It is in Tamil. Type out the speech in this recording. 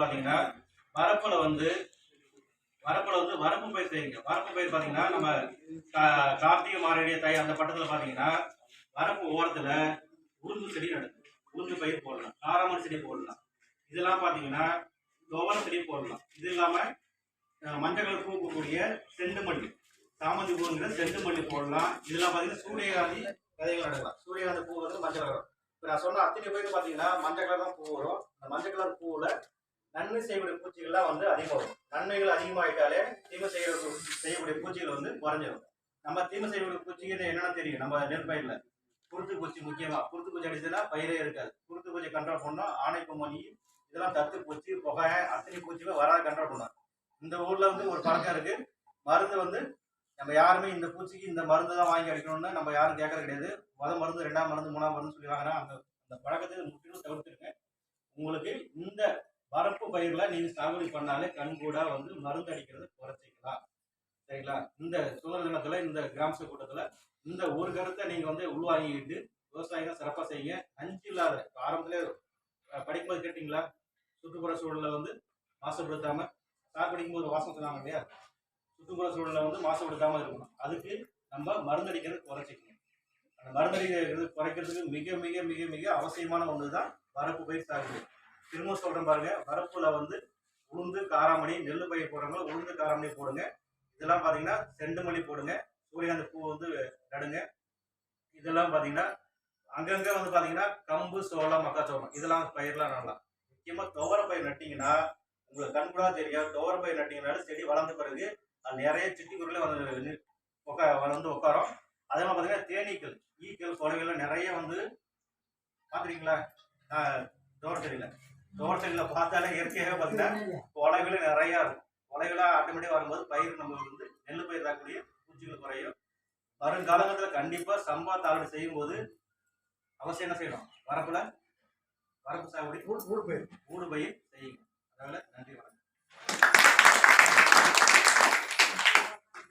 பாத்தீங்கன்னா வரப்புல வந்து வரப்புல வந்து வரப்பு பயிர் செய்யுங்க. வரப்பு பயிர் பாத்தீங்கன்னா நம்ம கா- கார்த்திகை மாரடிய தை அந்த பட்டத்துல பாத்தீங்கன்னா வரப்பு ஓரத்துல உளுந்து செடி நடக்கும். உளுந்து பயிர் போடலாம். காராமணி செடி போடலாம். இதெல்லாம் பாத்தீங்கன்னா துவரம் செடி போடலாம். இது இல்லாம மஞ்சள் கலர் பூ பூக்கக்கூடிய செண்டு மல்லி சாமந்தி பூங்கிற செண்டு மல்லி போடலாம். இதெல்லாம் பாத்தீங்கன்னா சூரியகாந்தி விதைகள் நடக்கலாம். சூரியகாந்தி பூ வந்து மஞ்சள் கலர். இப்போ நான் சொன்ன அத்தனை பேருக்கு பாத்தீங்கன்னா மஞ்சள் கலர் தான் பூ வரும். அந்த மஞ்சள் கலர் பூவுல நன்மை செய்யக்கூடிய பூச்சிகள்லாம் வந்து அதிகமாகும். நன்மைகள் அதிகமாகிட்டாலே தீமை செய்ய செய்யக்கூடிய பூச்சிகள் வந்து குறைஞ்சிரும். நம்ம தீமை செய்யக்கூடிய பூச்சிகள் என்னென்ன தெரியும். நம்ம நெல் பயிரில் குருத்து பூச்சி முக்கியமாக குருத்து பூச்சி அடிச்சுன்னா பயிரே இருக்காது. குருத்து பூச்சி கண்ட்ரோல் பண்ணோம். ஆணை பொம்மணி இதெல்லாம் தத்து பூச்சி புகை அத்தனை பூச்சியுமே வராது கண்ட்ரோல் பண்ணோம். இந்த ஊரில் வந்து ஒரு பழக்கம் இருக்கு. மருந்து வந்து நம்ம யாருமே இந்த பூச்சிக்கு இந்த மருந்து தான் வாங்கி அடிக்கணும்னு நம்ம யாரும் கேட்கறது கிடையாது. முத மருந்து ரெண்டாம் மருந்து மூணாம் மருந்து சொல்லி வாங்குறோம் அந்த அந்த பழக்கத்தை முற்றிலும் தவிர்த்துருங்க உங்களுக்கு இந்த வரப்பு பயிர்களை நீங்க சாகுபடி பண்ணாலே கண்கூடா வந்து மருந்து அடிக்கிறத குறைச்சிக்கலாம். சரிங்களா? இந்த சுதந்திர தினத்துல இந்த கிராம சபை கூட்டத்துல இந்த ஒரு கருத்தை நீங்க வந்து உள்வாங்கிட்டு விவசாயிகள் சிறப்பா செய்யுங்க. அஞ்சு இல்லாத ஆரம்பத்திலே படிக்கும்போது கேட்டீங்களா? சுற்றுப்புற சூழலை வந்து மாசுபடுத்தாம சார் படிக்கும்போது வாசம் சொன்னாங்க இல்லையா? சுற்றுப்புற சூழலை வந்து மாசுபடுத்தாம இருக்கணும். அதுக்கு நம்ம மருந்தடிக்கிறது குறைச்சிக்கணும். அந்த மருந்தடிக்கிறது குறைக்கிறதுக்கு மிக மிக மிக மிக அவசியமான ஒன்று தான் வரப்பு பயிர் சாகுபடி. திரும்ப சொல்றேன் பாருங்க வரப்புல வந்து உளுந்து காராமணி நெல் பயிர் போடுறவங்க உளுந்து காராமணி போடுங்க. இதெல்லாம் பாத்தீங்கன்னா செண்டு மல்லி போடுங்க சூரியகாந்தி பூ வந்து நடுங்க. இதெல்லாம் பாத்தீங்கன்னா அங்கங்க வந்து பாத்தீங்கன்னா கம்பு சோளம் மக்காச்சோளம். இதெல்லாம் பயிர்லாம் நடலாம் முக்கியமா துவர பயிர் நட்டீங்கன்னா உங்களுக்கு கண்கூடா தெரியும். துவர பயிர் நட்டிங்கனாலும் செடி வளர்ந்த பிறகு அது நிறைய சிட்டிக்குருளே வந்து வளர்ந்து உக்கா வந்து உட்காரும். அதே மாதிரி பாத்தீங்கன்னா தேனீக்கள் ஈக்கள் கொலைகள் நிறைய வந்து பாத்துறீங்களா தோர செடியில. தோட்ட செடியில பார்த்தாலே இயற்கையாகவே பாத்தீங்கன்னா கொலைகளே நிறைய இருக்கும். கொலைகளா ஆட்டோமேட்டிக் வரும்போது பயிர் நம்மளுக்கு வந்து நெல் பயிர் தாக்கக்கூடிய பூச்சிகள் குறையும். வருங்காலங்களில் கண்டிப்பா சம்பா தாழ்வு செய்யும் போது அவசியம் என்ன செய்யணும்? வரப்புல வரப்பு சாகுபடி ஊர் போயிரு ஊடு பயிர்